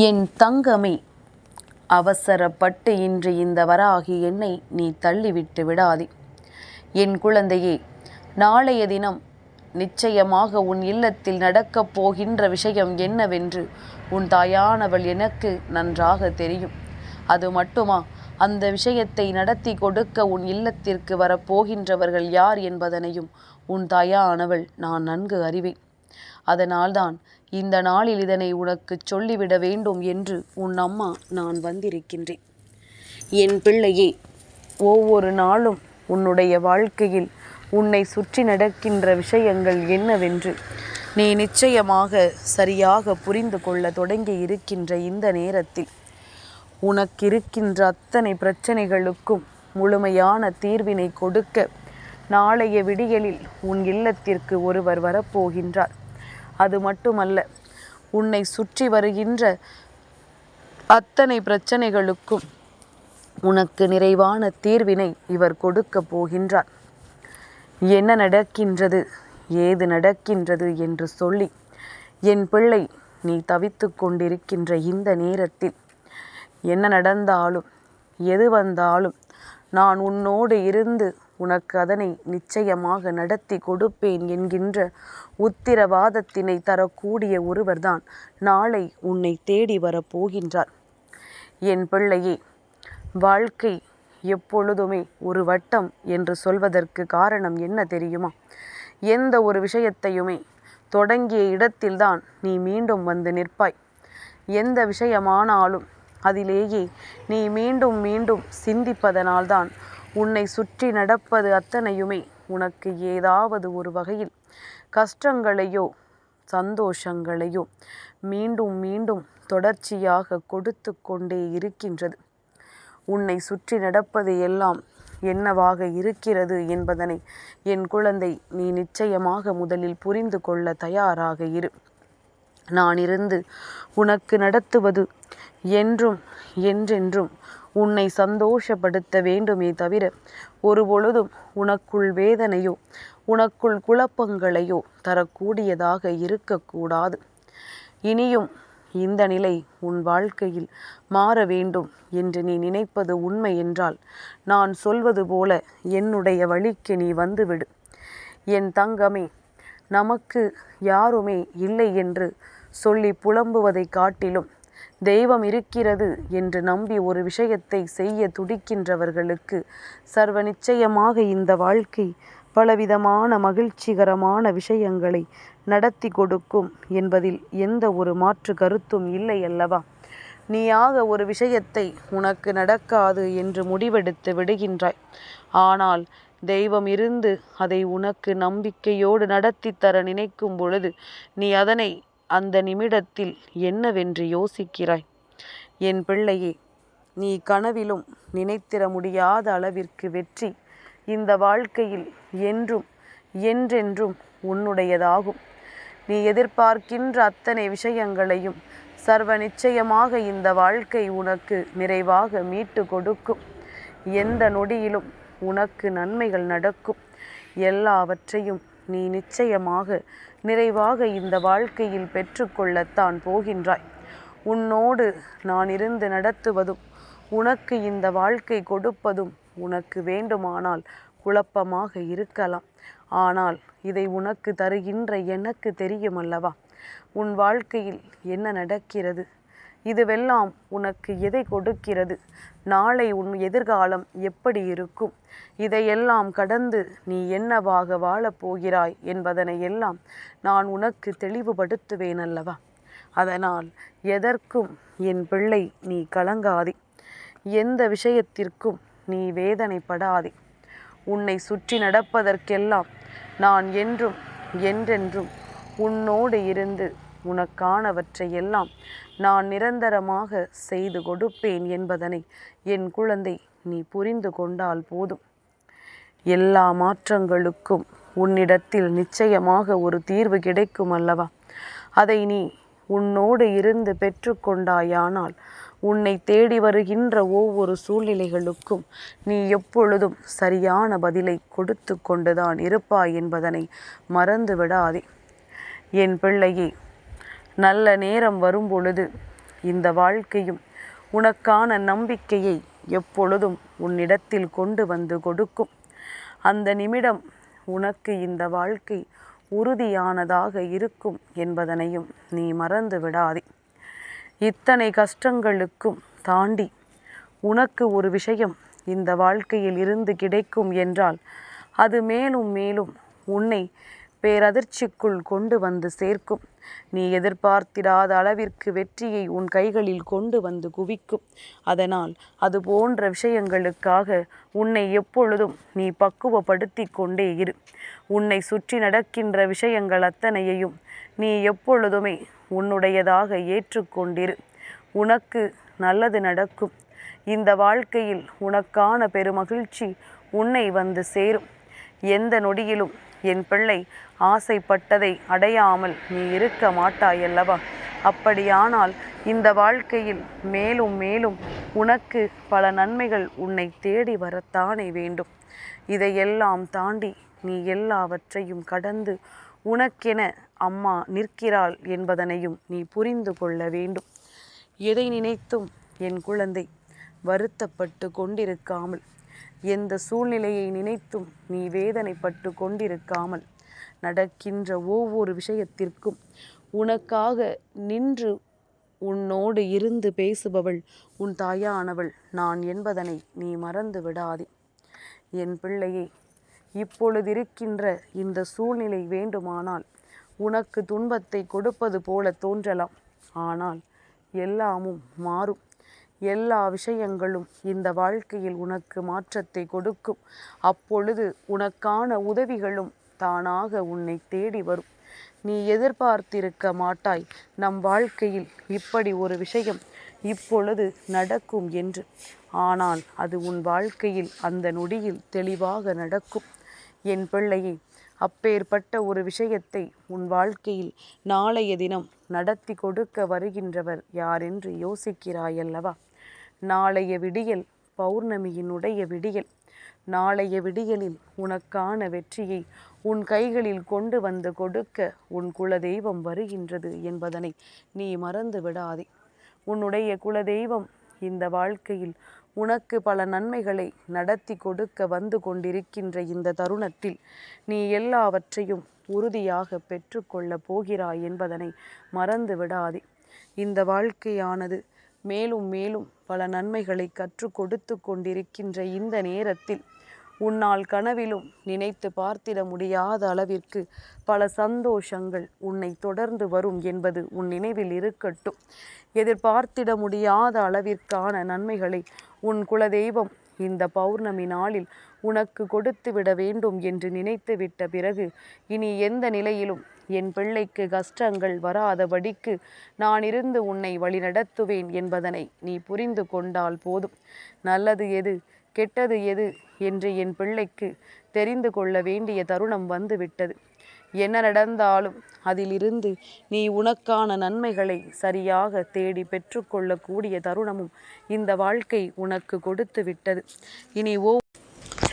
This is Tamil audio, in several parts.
என் தங்கமே அவசரப்பட்டு இன்று இந்த வராகி என்னை நீ தள்ளிவிட்டு விடாதே. என் குழந்தையே நாளைய தினம் நிச்சயமாக உன் இல்லத்தில் நடக்கப் போகின்ற விஷயம் என்னவென்று உன் தாயானவள் எனக்கு நன்றாக தெரியும். அது மட்டுமா அந்த விஷயத்தை நடத்தி கொடுக்க உன் இல்லத்திற்கு வரப்போகின்றவர்கள் யார் என்பதனையும் உன் தாயானவள் நான் நன்கு அறிவேன். அதனால்தான் இந்த நாளில் இதனை உனக்கு சொல்லிவிட வேண்டும் என்று உன் அம்மா நான் வந்திருக்கின்றேன். என் பிள்ளையே ஒவ்வொரு நாளும் உன்னுடைய வாழ்க்கையில் உன்னை சுற்றி நடக்கின்ற விஷயங்கள் என்னவென்று நீ நிச்சயமாக சரியாக புரிந்து கொள்ள தொடங்கி இருக்கின்ற இந்த நேரத்தில் உனக்கிருக்கின்ற அத்தனை பிரச்சனைகளுக்கும் முழுமையான தீர்வினை கொடுக்க நாளைய விடியலில் உன் இல்லத்திற்கு ஒருவர் வரப்போகின்றார். அது மட்டுமல்ல உன்னை சுற்றி வருகின்ற அத்தனை பிரச்சனைகளுக்கும் உனக்கு நிறைவான தீர்வினை இவர் கொடுக்க போகின்றார். என்ன நடக்கின்றது ஏது நடக்கின்றது என்று சொல்லி என் பிள்ளை நீ தவித்து கொண்டிருக்கின்ற இந்த நேரத்தில் என்ன நடந்தாலும் எது வந்தாலும் நான் உன்னோடு இருந்து உனக்கு அதனை நிச்சயமாக நடத்தி கொடுப்பேன் என்கின்ற உத்திரவாதத்தினை தரக்கூடிய ஒருவர்தான் நாளை உன்னை தேடி வரப்போகின்றார். என் பிள்ளையே வாழ்க்கை எப்பொழுதுமே ஒரு வட்டம் என்று சொல்வதற்கு காரணம் என்ன தெரியுமா? எந்த ஒரு விஷயத்தையுமே தொடங்கிய இடத்தில்தான் நீ மீண்டும் வந்து நிற்பாய். எந்த விஷயமானாலும் அதிலேயே நீ மீண்டும் மீண்டும் சிந்திப்பதனால்தான் உன்னை சுற்றி நடப்பது அத்தனையுமே உனக்கு ஏதாவது ஒரு வகையில் கஷ்டங்களையோ சந்தோஷங்களையோ மீண்டும் மீண்டும் தொடர்ச்சியாக கொடுத்து கொண்டே இருக்கின்றது. உன்னை சுற்றி நடப்பது எல்லாம் என்னவாக இருக்கிறது என்பதனை என் குழந்தை நீ நிச்சயமாக முதலில் புரிந்து கொள்ள தயாராக இரு. நான் இருந்து உனக்கு நடத்துவது என்றும் என்றென்றும் உன்னை சந்தோஷப்படுத்த வேண்டுமே தவிர ஒருபொழுதும் உனக்குள் வேதனையோ உனக்குள் குழப்பங்களையோ தரக்கூடியதாக இருக்கக்கூடாது. இனியும் இந்த நிலை உன் வாழ்க்கையில் மாற வேண்டும் என்று நீ நினைப்பது உண்மை என்றால் நான் சொல்வது போல என்னுடைய வழிக்கு நீ வந்துவிடு. என் தங்கமே நமக்கு யாருமே இல்லை என்று சொல்லி புலம்புவதை காட்டிலும் தெய்வம் இருக்கிறது என்று நம்பி ஒரு விஷயத்தை செய்ய துடிக்கின்றவர்களுக்கு சர்வ நிச்சயமாக இந்த வாழ்க்கை பலவிதமான மகிழ்ச்சிகரமான விஷயங்களை நடத்தி கொடுக்கும் என்பதில் எந்த ஒரு மாற்று கருத்தும் இல்லை அல்லவா? நீயாக ஒரு விஷயத்தை உனக்கு நடக்காது என்று முடிவெடுத்து விடுகின்றாய். ஆனால் தெய்வம் இருந்து அதை உனக்கு நம்பிக்கையோடு நடத்தி தர நினைக்கும் பொழுது நீ அதனை அந்த நிமிடத்தில் என்னவென்று யோசிக்கிறாய்? என் பிள்ளையே நீ கனவிலும் நினைத்திட முடியாத அளவிற்கு வெற்றி இந்த வாழ்க்கையில் என்றும் என்றென்றும் உன்னுடையதாகும். நீ எதிர்பார்க்கின்ற அத்தனை விஷயங்களையும் சர்வ நிச்சயமாக இந்த வாழ்க்கை உனக்கு நிறைவாக மீட்டு கொடுக்கும். எந்த நொடியிலும் உனக்கு நன்மைகள் நடக்கும். எல்லாவற்றையும் நீ நிச்சயமாக நிறைவாக இந்த வாழ்க்கையில் பெற்றுக்கொள்ளத்தான் போகின்றாய். உன்னோடு நான் இருந்து நடத்துவதும் உனக்கு இந்த வாழ்க்கை கொடுப்பதும் உனக்கு வேண்டுமானால் குழப்பமாக இருக்கலாம். ஆனால் இதை உனக்கு தருகின்ற எனக்கு தெரியும் அல்லவா உன் வாழ்க்கையில் என்ன நடக்கிறது? இதுவெல்லாம் உனக்கு எதை கொடுக்கிறது? நாளை உன் எதிர்காலம் எப்படி இருக்கும்? இதையெல்லாம் கடந்து நீ என்னவாக வாழப்போகிறாய் என்பதனை எல்லாம் நான் உனக்கு தெளிவுபடுத்துவேன் அல்லவா? அதனால் எதற்கும் என் பிள்ளை நீ கலங்காதே. எந்த விஷயத்திற்கும் நீ வேதனைப்படாதே. உன்னை சுற்றி நடப்பதற்கெல்லாம் நான் என்றும் என்றென்றும் உன்னோடு இருந்து உனக்கானவற்றை எல்லாம் நான் நிரந்தரமாக செய்து கொடுப்பேன் என்பதனை என் குழந்தை நீ புரிந்து கொண்டால் போதும். எல்லா மாற்றங்களுக்கும் உன்னிடத்தில் நிச்சயமாக ஒரு தீர்வு கிடைக்கும் அல்லவா? அதை நீ உன்னோடு இருந்து பெற்றுக்கொண்டாயானால் உன்னை தேடி வருகின்ற ஒவ்வொரு சூழ்நிலைகளுக்கும் நீ எப்பொழுதும் சரியான பதிலை கொடுத்து கொண்டுதான் இருப்பாய் என்பதனை மறந்து விடாதே என் பிள்ளையே நல்ல நேரம் வரும் பொழுது இந்த வாழ்க்கையும் உனக்கான நம்பிக்கையை எப்பொழுதும் உன்னிடத்தில் கொண்டு வந்து கொடுக்கும். அந்த நிமிடம் உனக்கு இந்த வாழ்க்கை உறுதியானதாக இருக்கும் என்பதனையும் நீ மறந்து விடாதே. இத்தனை கஷ்டங்களுக்கும் தாண்டி உனக்கு ஒரு விஷயம் இந்த வாழ்க்கையில் இருந்து கிடைக்கும் என்றால் அது மேலும் மேலும் உன்னை பேரதிர்ச்சிக்குள் கொண்டு வந்து சேர்க்கும். நீ எதிர்பார்த்திடாத அளவிற்கு வெற்றியை உன் கைகளில் கொண்டு வந்து குவிக்கும். அதனால் அது போன்ற விஷயங்களுக்காக உன்னை எப்பொழுதும் நீ பக்குவப்படுத்தி கொண்டே இரு. உன்னை சுற்றி நடக்கின்ற விஷயங்கள் அத்தனையையும் நீ எப்பொழுதுமே உன்னுடையதாக ஏற்றுக்கொண்டிரு உனக்கு நல்லது நடக்கும். இந்த வாழ்க்கையில் உனக்கான பெருமகிழ்ச்சி உன்னை வந்து சேரும். எந்த நொடியிலும் என் பிள்ளை ஆசைப்பட்டதை அடையாமல் நீ இருக்க மாட்டாயல்லவா? அப்படியானால் இந்த வாழ்க்கையில் மேலும் மேலும் உனக்கு பல நன்மைகள் உன்னை தேடி வரத்தானே வேண்டும். இதையெல்லாம் தாண்டி நீ எல்லாவற்றையும் கடந்து உனக்கென அம்மா நிற்கிறாள் என்பதனையும் நீ புரிந்து கொள்ள வேண்டும். எதை நினைத்தும் என் குழந்தை வருத்தப்பட்டு கொண்டிருக்காமல் எந்த சூழ்நிலையை நினைத்தும் நீ வேதனைப்பட்டு கொண்டிருக்காமல் நடக்கின்ற ஒவ்வொரு விஷயத்திற்கும் உனக்காக நின்று உன்னோடு இருந்து பேசுபவள் உன் தாயானவள். நான் என்பதனை நீ மறந்து விடாதே. என் பிள்ளையே இப்பொழுதிருக்கின்ற இந்த சூழ்நிலை வேண்டுமானால் உனக்கு துன்பத்தை கொடுப்பது போல தோன்றலாம். ஆனால் எல்லாமும் மாறும். எல்லா விஷயங்களும் இந்த வாழ்க்கையில் உனக்கு மாற்றத்தை கொடுக்கும். அப்பொழுது உனக்கான உதவிகளும் தானாக உன்னை தேடி வரும். நீ எதிர்பார்த்திருக்க மாட்டாய். நம் வாழ்க்கையில் இப்படி ஒரு விஷயம் இப்பொழுது நடக்கும் என்று. ஆனால் அது உன் வாழ்க்கையில் அந்த நொடியில் தெளிவாக நடக்கும். என் பிள்ளையை அப்பேற்பட்ட ஒரு விஷயத்தை உன் வாழ்க்கையில் நாளைய தினம் நடத்தி கொடுக்க வருகின்றவர் யாரென்று யோசிக்கிறாயல்லவா? நாளைய விடியல் பௌர்ணமியினுடைய விடியல். நாளைய விடியலில் உனக்கான வெற்றியை உன் கைகளில் கொண்டு வந்து கொடுக்க உன் குலதெய்வம் வருகின்றது என்பதனை நீ மறந்து விடாதே. உன்னுடைய குலதெய்வம் இந்த வாழ்க்கையில் உனக்கு பல நன்மைகளை நடத்தி கொடுக்க வந்து கொண்டிருக்கின்ற இந்த தருணத்தில் நீ எல்லாவற்றையும் உறுதியாக பெற்றுக்கொள்ளப் போகிறாய் என்பதனை மறந்து விடாதே. இந்த வாழ்க்கையானது மேலும் மேலும் பல நன்மைகளை கற்றுக் கொடுத்து கொண்டிருக்கின்ற இந்த நேரத்தில் உன்னால் கனவிலும் நினைத்து பார்த்திட முடியாத அளவிற்கு பல சந்தோஷங்கள் உன்னை தொடர்ந்து வரும் என்பது உன் நினைவில் இருக்கட்டும். எதிர்பார்த்திட முடியாத அளவிற்கான நன்மைகளை உன் குலதெய்வம் இந்த பௌர்ணமி நாளில் உனக்கு கொடுத்து விட வேண்டும் என்று நினைத்து விட்ட பிறகு இனி எந்த நிலையிலும் என் பிள்ளைக்கு கஷ்டங்கள் வராதபடிக்கு நான் இருந்து உன்னை வழிநடத்துவேன் என்பதனை நீ புரிந்து கொண்டால் போதும். நல்லது எது கெட்டது எது என்று என் பிள்ளைக்கு தெரிந்து கொள்ள வேண்டிய தருணம் வந்துவிட்டது. என்ன நடந்தாலும் அதிலிருந்து நீ உனக்கான நன்மைகளை சரியாக தேடி பெற்றுக்கொள்ளக்கூடிய தருணமும் இந்த வாழ்க்கை உனக்கு கொடுத்து விட்டது இனி ஓ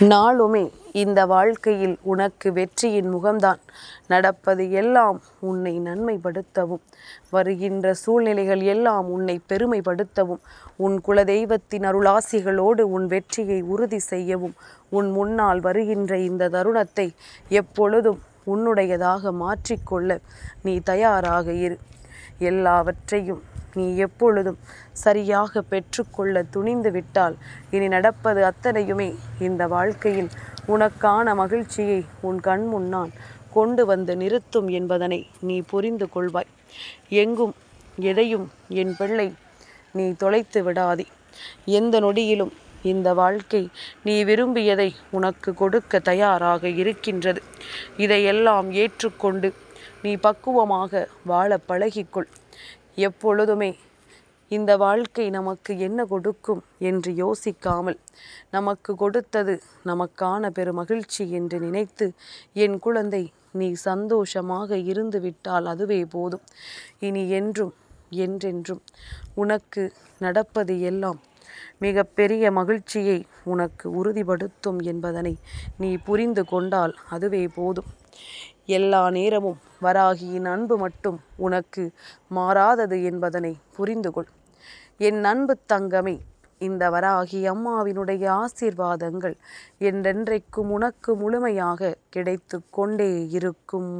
நாளுமே இந்த வாழ்க்கையில் உனக்கு வெற்றியின் முகம்தான். நடப்பது எல்லாம் உன்னை நன்மைப்படுத்தவும். வருகின்ற சூழ்நிலைகள் எல்லாம் உன்னை பெருமைப்படுத்தவும். உன் குலதெய்வத்தின் அருளாசிகளோடு உன் வெற்றியை உறுதி செய்யவும். உன் முன்னால் வருகின்ற இந்த தருணத்தை எப்பொழுதும் உன்னுடையதாக மாற்றிக்கொள்ள நீ தயாராக இரு. எல்லாவற்றையும் நீ எப்பொழுதும் சரியாக பெற்றுக்கொள்ள துணிந்து விட்டால் இனி நடப்பது அத்தனையுமே இந்த வாழ்க்கையில் உனக்கான மகிழ்ச்சியை உன் கண் முன்னால் கொண்டு வந்து நிறுத்தும் என்பதனை நீ புரிந்து கொள்வாய். எங்கும் எதையும் என் பிள்ளை நீ தொலைத்து விடாதே. எந்த நொடியிலும் இந்த வாழ்க்கை நீ விரும்பியதை உனக்கு கொடுக்க தயாராக இருக்கின்றது. இதையெல்லாம் ஏற்றுக்கொண்டு நீ பக்குவமாக வாழ பழகிக்கொள். எப்பொழுதுமே இந்த வாழ்க்கை நமக்கு என்ன கொடுக்கும் என்று யோசிக்காமல் நமக்கு கொடுத்தது நமக்கான பெருமகிழ்ச்சி என்று நினைத்து என் குழந்தை நீ சந்தோஷமாக இருந்து விட்டால் அதுவே போதும். இனி என்றும் என்றென்றும் உனக்கு நடப்பது எல்லாம் மிக பெரிய மகிழ்ச்சியை உனக்கு உறுதிப்படுத்தும் என்பதனை நீ புரிந்து கொண்டால் அதுவே போதும். எல்லா நேரமும் வராகியின் அன்பு மட்டும் உனக்கு மாறாதது என்பதனை புரிந்து கொள் என் அன்பு தங்கமே இந்த வராகி அம்மாவினுடைய ஆசீர்வாதங்கள் என்றென்றைக்கும் உனக்கு முழுமையாக கிடைத்து கொண்டே இருக்கும்.